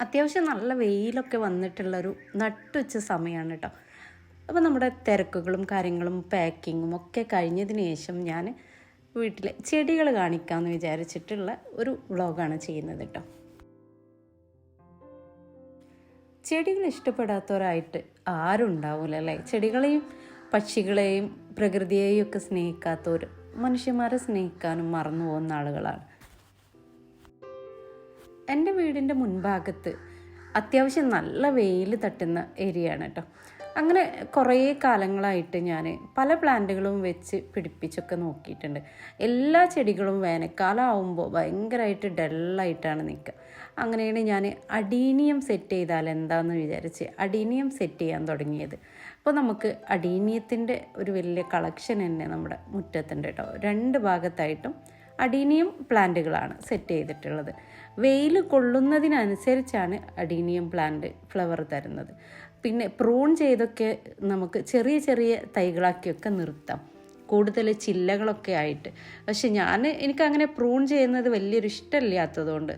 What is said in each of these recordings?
അത്യാവശ്യം നല്ല വെയിലൊക്കെ വന്നിട്ടുള്ളൊരു നട്ടുച്ച സമയമാണ് കേട്ടോ. അപ്പോൾ നമ്മുടെ തിരക്കുകളും കാര്യങ്ങളും പാക്കിങ്ങും ഒക്കെ കഴിഞ്ഞതിന് ശേഷം ഞാൻ വീട്ടിലെ ചെടികൾ കാണിക്കാമെന്ന് വിചാരിച്ചിട്ടുള്ള ഒരു വ്ളോഗാണ് ചെയ്യുന്നത് കേട്ടോ. ചെടികൾ ഇഷ്ടപ്പെടാത്തവരായിട്ട് ആരുണ്ടാവില്ല അല്ലേ? ചെടികളെയും പക്ഷികളെയും പ്രകൃതിയെയും ഒക്കെ സ്നേഹിക്കാത്തവർ മനുഷ്യന്മാരെ സ്നേഹിക്കാനും മറന്നു പോകുന്ന ആളുകളാണ്. എന്റെ വീടിന്റെ മുൻഭാഗത്ത് അത്യാവശ്യം നല്ല വെയിൽ തട്ടുന്ന ഏരിയ ആണ് കേട്ടോ. അങ്ങനെ കുറേ കാലങ്ങളായിട്ട് ഞാൻ പല പ്ലാന്റുകളും വെച്ച് പിടിപ്പിച്ചൊക്കെ നോക്കിയിട്ടുണ്ട്. എല്ലാ ചെടികളും വേനൽക്കാലം ആവുമ്പോൾ ഭയങ്കരമായിട്ട് ഡള്ളായിട്ടാണ് നിൽക്കുക. അങ്ങനെയാണ് ഞാൻ അഡീനിയം സെറ്റ് ചെയ്താൽ എന്താണെന്ന് വിചാരിച്ച് അഡീനിയം സെറ്റ് ചെയ്യാൻ തുടങ്ങിയത്. അപ്പോൾ നമുക്ക് അഡീനിയത്തിന്റെ ഒരു വലിയ കളക്ഷൻ തന്നെ നമ്മുടെ മുറ്റത്തുണ്ട് കേട്ടോ. രണ്ട് ഭാഗത്തായിട്ടും അഡീനിയം പ്ലാന്റുകളാണ് സെറ്റ് ചെയ്തിട്ടുള്ളത്. വെയിൽ കൊള്ളുന്നതിനനുസരിച്ചാണ് അഡീനിയം പ്ലാന്റ് ഫ്ലവർ തരുന്നത്. പിന്നെ പ്രൂൺ ചെയ്തൊക്കെ നമുക്ക് ചെറിയ ചെറിയ തൈകളാക്കിയൊക്കെ നിർത്താം. കൂടുതൽ ചില്ലകളൊക്കെ ആയിട്ട്. പക്ഷെ ഞാൻ എനിക്കങ്ങനെ പ്രൂൺ ചെയ്യുന്നത് വലിയൊരു ഇഷ്ടമില്ലാത്തതുകൊണ്ട്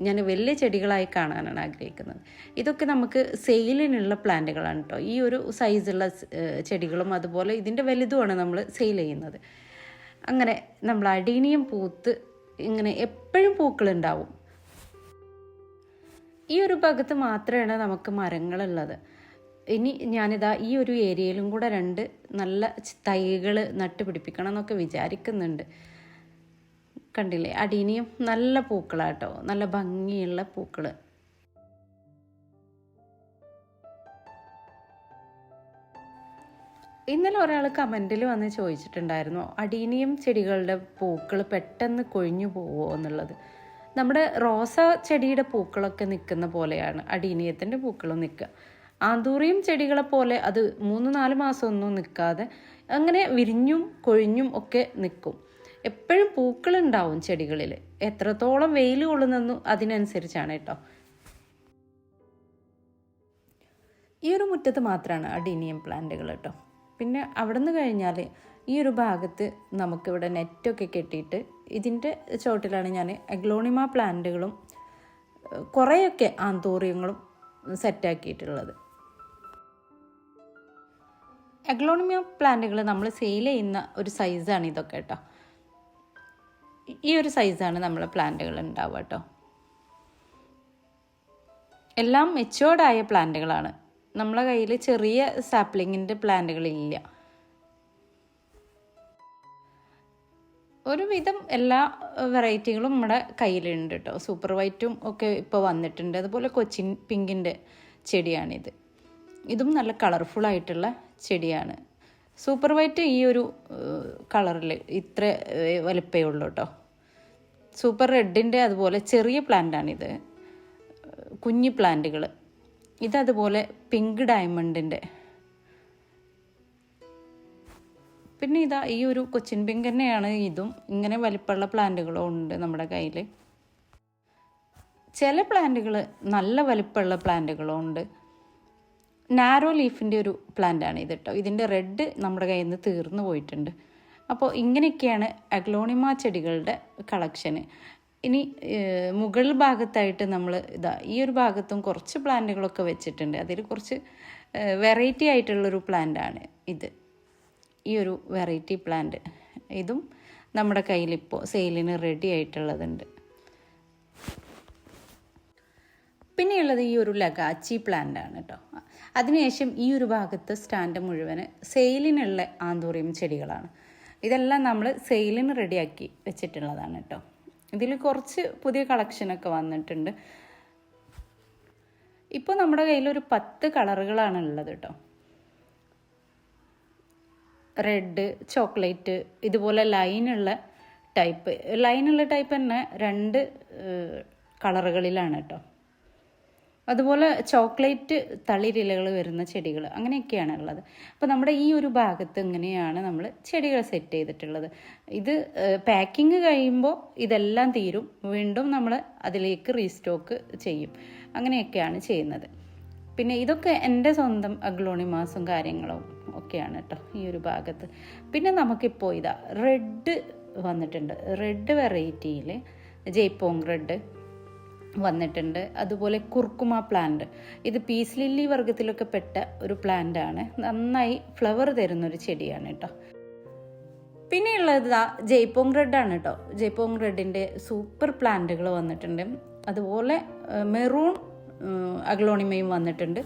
ഞാൻ വലിയ ചെടികളായി കാണാനാണ് ആഗ്രഹിക്കുന്നത്. ഇതൊക്കെ നമുക്ക് സെയിലിനുള്ള പ്ലാന്റുകളാണ് കേട്ടോ ഈ ഒരു സൈസുള്ള ചെടികളും അതുപോലെ ഇതിന്റെ വലുതുമാണ് നമ്മൾ സെയിൽ ചെയ്യുന്നത്. അങ്ങനെ നമ്മൾ അടീനിയം പൂത്ത് ഇങ്ങനെ എപ്പോഴും പൂക്കളുണ്ടാവും. ഈ ഒരു ഭാഗത്ത് മാത്രമാണ് നമുക്ക് മരങ്ങളുള്ളത്. ഇനി ഞാനിതാ ഈ ഒരു ഏരിയയിലും കൂടെ രണ്ട് നല്ല തൈകൾ നട്ടുപിടിപ്പിക്കണം എന്നൊക്കെ വിചാരിക്കുന്നുണ്ട്. കണ്ടില്ലേ? അടീനിയും നല്ല പൂക്കളാട്ടോ. നല്ല ഭംഗിയുള്ള പൂക്കൾ ഇന്നലെ ഒരാൾ കമന്റിൽ വന്ന് ചോദിച്ചിട്ടുണ്ടായിരുന്നു അടീനിയം ചെടികളുടെ പൂക്കൾ പെട്ടെന്ന് കൊഴിഞ്ഞു പോവോ എന്നുള്ളത്. നമ്മുടെ റോസ ചെടിയുടെ പൂക്കളൊക്കെ നിൽക്കുന്ന പോലെയാണ് അടീനിയത്തിന്റെ പൂക്കളും നിൽക്കുക. ആന്തൂറിയം ചെടികളെ പോലെ അത് മൂന്ന് നാല് മാസമൊന്നും നിൽക്കാതെ അങ്ങനെ വിരിഞ്ഞും കൊഴിഞ്ഞും ഒക്കെ നിൽക്കും. എപ്പോഴും പൂക്കളുണ്ടാവും ചെടികളിൽ. എത്രത്തോളം വെയിൽ കൊള്ളുന്നെന്നു അതിനനുസരിച്ചാണ് കേട്ടോ. ഈ ഒരു മുറ്റത്ത് മാത്രമാണ് അഡീനിയം പ്ലാന്റുകൾ കേട്ടോ. പിന്നെ അവിടെ നിന്ന് കഴിഞ്ഞാൽ ഈ ഒരു ഭാഗത്ത് നമുക്കിവിടെ നെറ്റൊക്കെ കെട്ടിയിട്ട് ഇതിന്റെ ചോട്ടിലാണ് ഞാൻ അഗ്ലോണിമ പ്ലാന്റുകളും കുറേയൊക്കെ ആന്തോറിയങ്ങളും സെറ്റാക്കിയിട്ടുള്ളത്. അഗ്ലോണിമ പ്ലാന്റുകൾ നമ്മൾ സെയിൽ ചെയ്യുന്ന ഒരു സൈസാണ് ഇതൊക്കെ കേട്ടോ. ഈ ഒരു സൈസാണ് നമ്മളെ പ്ലാന്റുകൾ ഉണ്ടാവുക കേട്ടോ. എല്ലാം മെച്ചുവേർഡായ പ്ലാന്റുകളാണ്. നമ്മളെ കയ്യിൽ ചെറിയ സാപ്ലിങ്ങിന്റെ പ്ലാന്റുകളില്ല. ഒരുവിധം എല്ലാ വെറൈറ്റികളും നമ്മുടെ കയ്യിലുണ്ട് കേട്ടോ സൂപ്പർ വൈറ്റും ഒക്കെ ഇപ്പോൾ വന്നിട്ടുണ്ട്. അതുപോലെ കൊച്ചിൻ പിങ്കിന്റെ ചെടിയാണിത്. ഇതും നല്ല കളർഫുൾ ആയിട്ടുള്ള ചെടിയാണ്. സൂപ്പർ വൈറ്റ് ഈ ഒരു കളറിൽ ഇത്ര വലുപ്പേ ഉള്ളൂ കേട്ടോ സൂപ്പർ റെഡിന്റെ അതുപോലെ ചെറിയ പ്ലാന്റാണിത്. കുഞ്ഞു പ്ലാന്റുകൾ ഇതതുപോലെ പിങ്ക് ഡയമണ്ടിന്റെ പിന്നെ ഇതാ ഈ ഒരു കൊച്ചിൻ പിങ്ക് തന്നെയാണ് ഇതും. ഇങ്ങനെ വലിപ്പമുള്ള പ്ലാന്റുകളും ഉണ്ട് നമ്മുടെ കയ്യിൽ ചില പ്ലാന്റുകൾ നല്ല വലിപ്പമുള്ള പ്ലാന്റുകളും ഉണ്ട്. നാരോ ലീഫിന്റെ ഒരു പ്ലാന്റാണ് ഇത് കേട്ടോ ഇതിന്റെ റെഡ് നമ്മുടെ കയ്യിൽ നിന്ന് തീർന്നു പോയിട്ടുണ്ട്. അപ്പോൾ ഇങ്ങനെയൊക്കെയാണ് അഗ്ലോണിമ ചെടികളുടെ കളക്ഷന് ഇനി മുകൾ ഭാഗത്തായിട്ട് നമ്മൾ ഇതാ ഈ ഒരു ഭാഗത്തും കുറച്ച് പ്ലാന്റുകളൊക്കെ വെച്ചിട്ടുണ്ട്. അതിൽ കുറച്ച് വെറൈറ്റി ആയിട്ടുള്ളൊരു പ്ലാന്റാണ് ഇത്. ഈ ഒരു വെറൈറ്റി പ്ലാന്റ് ഇതും നമ്മുടെ കയ്യിലിപ്പോൾ സെയിലിന് റെഡി ആയിട്ടുള്ളതുണ്ട്. പിന്നെയുള്ളത് ഈ ഒരു ലഗാച്ചി പ്ലാന്റ് ആണ് കേട്ടോ അതിനുശേഷം ഈ ഒരു ഭാഗത്ത് സ്റ്റാൻഡ് മുഴുവൻ സെയിലിനുള്ള ആന്തൂറിയം ചെടികളാണ്. ഇതെല്ലാം നമ്മൾ സെയിലിന് റെഡിയാക്കി വെച്ചിട്ടുള്ളതാണ് കേട്ടോ ഇതിൽ കുറച്ച് പുതിയ കളക്ഷനൊക്കെ വന്നിട്ടുണ്ട്. ഇപ്പോൾ നമ്മുടെ കയ്യിൽ ഒരു പത്ത് കളറുകളാണ് ഉള്ളത് കേട്ടോ റെഡ് ചോക്ലേറ്റ് ഇതുപോലെ ലൈനുള്ള ടൈപ്പ് ലൈനുള്ള ടൈപ്പ് തന്നെ രണ്ട് കളറുകളിലാണ് കേട്ടോ അതുപോലെ ചോക്ലേറ്റ് തളിരിലകൾ വരുന്ന ചെടികൾ അങ്ങനെയൊക്കെയാണ് ഉള്ളത്. അപ്പോൾ നമ്മുടെ ഈ ഒരു ഭാഗത്ത് ഇങ്ങനെയാണ് നമ്മൾ ചെടികൾ സെറ്റ് ചെയ്തിട്ടുള്ളത്. ഇത് പാക്കിങ് കഴിയുമ്പോൾ ഇതെല്ലാം തീരും. വീണ്ടും നമ്മൾ അതിലേക്ക് റീസ്റ്റോക്ക് ചെയ്യും. അങ്ങനെയൊക്കെയാണ് ചെയ്യുന്നത്. പിന്നെ ഇതൊക്കെ എന്റെ സ്വന്തം അഗ്ലോണി അഗ്ലോണിമാസും കാര്യങ്ങളും ഒക്കെയാണ് കേട്ടോ ഈ ഒരു ഭാഗത്ത്. പിന്നെ നമുക്കിപ്പോൾ ഇതാ റെഡ് വന്നിട്ടുണ്ട്. റെഡ് വെറൈറ്റിയിൽ ജയ്പോങ് റെഡ് വന്നിട്ടുണ്ട്. അതുപോലെ കുർക്കുമ പ്ലാന്റ് ഇത് പീസ് ലില്ലി വർഗത്തിലൊക്കെ പെട്ട ഒരു പ്ലാന്റ് ആണ്. നന്നായി ഫ്ലവർ തരുന്ന ഒരു ചെടിയാണ് കേട്ടോ പിന്നെയുള്ളത് ജയ്പോങ് റെഡ് ആണ് കേട്ടോ ജയ്പോങ് റെഡിന്റെ സൂപ്പർ പ്ലാന്റുകൾ വന്നിട്ടുണ്ട്. അതുപോലെ മെറൂൺ അഗ്ലോണിമയും വന്നിട്ടുണ്ട്.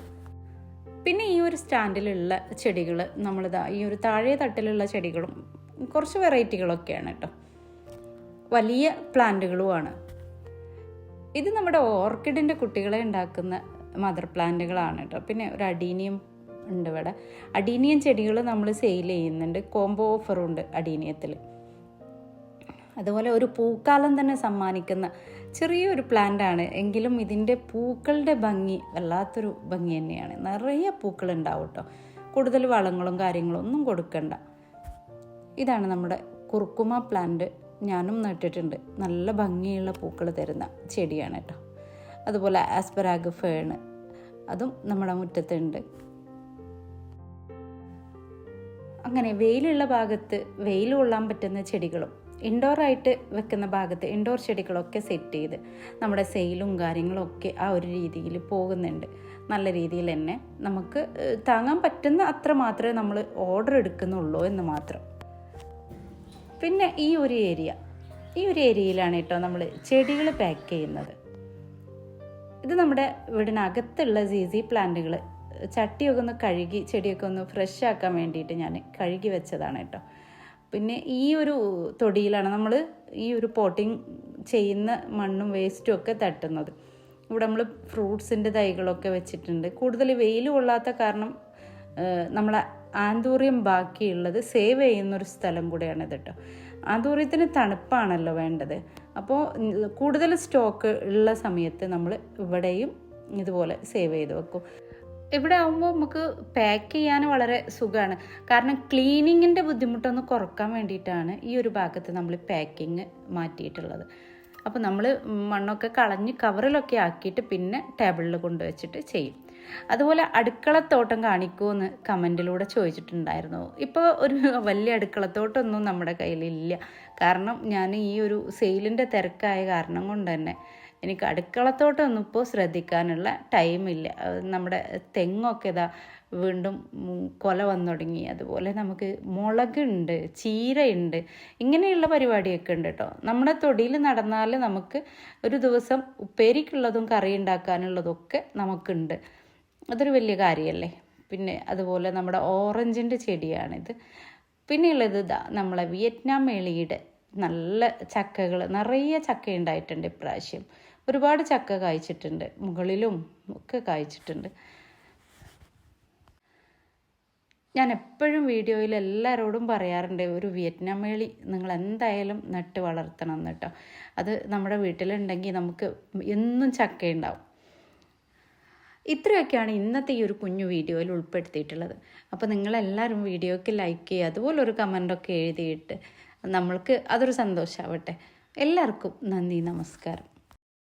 പിന്നെ ഈ ഒരു സ്റ്റാൻഡിലുള്ള ചെടികൾ നമ്മളിതാ ഈ ഒരു താഴെ തട്ടിലുള്ള ചെടികളും കുറച്ച് വെറൈറ്റികളൊക്കെയാണ് കേട്ടോ വലിയ പ്ലാന്റുകളുമാണ് ഇത് നമ്മുടെ ഓർക്കിഡിന്റെ കുട്ടികളെ ഉണ്ടാക്കുന്ന മദർ പ്ലാന്റുകളാണ് കേട്ടോ പിന്നെ ഒരു അഡീനിയം ഉണ്ട് ഇവിടെ. അഡീനിയം ചെടികൾ നമ്മൾ സെയിൽ ചെയ്യുന്നുണ്ട്. കോംബോ ഓഫറുണ്ട് അഡീനിയത്തിൽ അതുപോലെ ഒരു പൂക്കാലം തന്നെ സമ്മാനിക്കുന്ന ചെറിയൊരു പ്ലാന്റാണ് എങ്കിലും ഇതിന്റെ പൂക്കളുടെ ഭംഗി വല്ലാത്തൊരു ഭംഗി തന്നെയാണ്. നിറയെ പൂക്കൾ ഉണ്ടാവും കേട്ടോ കൂടുതൽ വളങ്ങളും കാര്യങ്ങളും ഒന്നും കൊടുക്കണ്ട. ഇതാണ് നമ്മുടെ കുർക്കുമ പ്ലാന്റ് ഞാനും നട്ടിട്ടുണ്ട്. നല്ല ഭംഗിയുള്ള പൂക്കൾ തരുന്ന ചെടിയാണ് കേട്ടോ. അതുപോലെ ആസ്പരാഗ് ഫേണ് അതും നമ്മുടെ മുറ്റത്തുണ്ട്. അങ്ങനെ വെയിലുള്ള ഭാഗത്ത് വെയിൽ കൊള്ളാൻ പറ്റുന്ന ചെടികളും ഇൻഡോറായിട്ട് വെക്കുന്ന ഭാഗത്ത് ഇൻഡോർ ചെടികളൊക്കെ സെറ്റ് ചെയ്ത് നമ്മുടെ സെയിലും കാര്യങ്ങളും ഒക്കെ ആ ഒരു രീതിയിൽ പോകുന്നുണ്ട്. നല്ല രീതിയിൽ തന്നെ നമുക്ക് താങ്ങാൻ പറ്റുന്ന അത്ര മാത്രമേ നമ്മൾ ഓർഡർ എടുക്കുന്നുള്ളൂ എന്ന് മാത്രം. പിന്നെ ഈ ഒരു ഏരിയ. ഈ ഒരു ഏരിയയിലാണ് കേട്ടോ നമ്മൾ ചെടികൾ പാക്ക് ചെയ്യുന്നത്. ഇത് നമ്മുടെ വീടിനകത്തുള്ള സീസി പ്ലാന്റുകൾ ചട്ടിയൊക്കെ ഒന്ന് കഴുകി ചെടിയൊക്കെ ഒന്ന് ഫ്രഷ് ആക്കാൻ വേണ്ടിയിട്ട് ഞാൻ കഴുകി വെച്ചതാണ് കേട്ടോ. പിന്നെ ഈ ഒരു തൊടിയിലാണ് നമ്മൾ ഈ ഒരു പോട്ടിങ് ചെയ്യുന്ന മണ്ണും വേസ്റ്റും ഒക്കെ തട്ടുന്നത്. ഇവിടെ നമ്മൾ ഫ്രൂട്ട്സിന്റെ തൈകളൊക്കെ വെച്ചിട്ടുണ്ട്. കൂടുതൽ വെയിൽ കൊള്ളാത്ത കാരണം നമ്മളെ ആന്തൂറിയം ബാക്കിയുള്ളത് സേവ് ചെയ്യുന്നൊരു സ്ഥലം കൂടെയാണ് ഇത് കേട്ടോ ആന്തൂറിയത്തിന് തണുപ്പാണല്ലോ വേണ്ടത്. അപ്പോൾ കൂടുതൽ സ്റ്റോക്ക് ഉള്ള സമയത്ത് നമ്മൾ ഇവിടെയും ഇതുപോലെ സേവ് ചെയ്ത് വെക്കും. ഇവിടെ ആകുമ്പോൾ നമുക്ക് പാക്ക് ചെയ്യാൻ വളരെ സുഖമാണ് കാരണം ക്ലീനിങ്ങിന്റെ ബുദ്ധിമുട്ടൊന്ന് കുറയ്ക്കാൻ വേണ്ടിയിട്ടാണ് ഈ ഒരു ഭാഗത്ത് നമ്മൾ പാക്കിങ് മാറ്റിയിട്ടുള്ളത്. അപ്പോൾ നമ്മൾ മണ്ണൊക്കെ കളഞ്ഞ് കവറിലൊക്കെ ആക്കിയിട്ട് പിന്നെ ടേബിളിൽ കൊണ്ടുവച്ചിട്ട് ചെയ്യും. അതുപോലെ അടുക്കളത്തോട്ടം കാണിക്കുമെന്ന് കമന്റിലൂടെ ചോദിച്ചിട്ടുണ്ടായിരുന്നു. ഇപ്പോൾ ഒരു വലിയ അടുക്കളത്തോട്ടമൊന്നും നമ്മുടെ കയ്യിലില്ല. കാരണം ഞാൻ ഈ ഒരു സെയിലിന്റെ തിരക്കായ കാരണം കൊണ്ട് തന്നെ എനിക്ക് അടുക്കളത്തോട്ടമൊന്നും ഇപ്പോൾ ശ്രദ്ധിക്കാനുള്ള ടൈമില്ല നമ്മുടെ തെങ്ങൊക്കെ ഇതാ വീണ്ടും കൊല വന്നു തുടങ്ങി. അതുപോലെ നമുക്ക് മുളകുണ്ട് ചീരയുണ്ട് ഇങ്ങനെയുള്ള പരിപാടിയൊക്കെ ഉണ്ട് കേട്ടോ നമ്മുടെ തൊടിയിൽ നടന്നാൽ നമുക്ക് ഒരു ദിവസം ഉപ്പേരിക്കുള്ളതും കറി ഉണ്ടാക്കാനുള്ളതൊക്കെ നമുക്കുണ്ട്. അതൊരു വലിയ കാര്യമല്ലേ? പിന്നെ അതുപോലെ നമ്മുടെ ഓറഞ്ചിന്റെ ചെടിയാണിത്. പിന്നെയുള്ളത് ഇതാ നമ്മളെ വിയറ്റ്നാം മേളിയുടെ നല്ല ചക്കകൾ നിറയെ ചക്ക ഉണ്ടായിട്ടുണ്ട് ഇപ്രാവശ്യം. ഒരുപാട് ചക്ക കായ്ച്ചിട്ടുണ്ട് മുകളിലും ഒക്കെ കായ്ച്ചിട്ടുണ്ട്. ഞാൻ എപ്പോഴും വീഡിയോയിൽ എല്ലാവരോടും പറയാറുണ്ട് ഒരു വിയറ്റ്നാം മേളി നിങ്ങൾ എന്തായാലും നട്ട് വളർത്തണം എന്ന് കേട്ടോ. അത് നമ്മുടെ വീട്ടിലുണ്ടെങ്കിൽ നമുക്ക് എന്നും ചക്ക ഉണ്ടാവും ഇത്രയൊക്കെയാണ് ഇന്നത്തെ ഈ ഒരു കുഞ്ഞു വീഡിയോയിൽ ഉൾപ്പെടുത്തിയിട്ടുള്ളത്. അപ്പോൾ നിങ്ങളെല്ലാവരും വീഡിയോയ്ക്ക് ലൈക്ക് ചെയ്യുക അതുപോലെ ഒരു കമന്റൊക്കെ എഴുതിയിട്ട് നമ്മൾക്ക് അതൊരു സന്തോഷമാവട്ടെ എല്ലാവർക്കും നന്ദി നമസ്കാരം.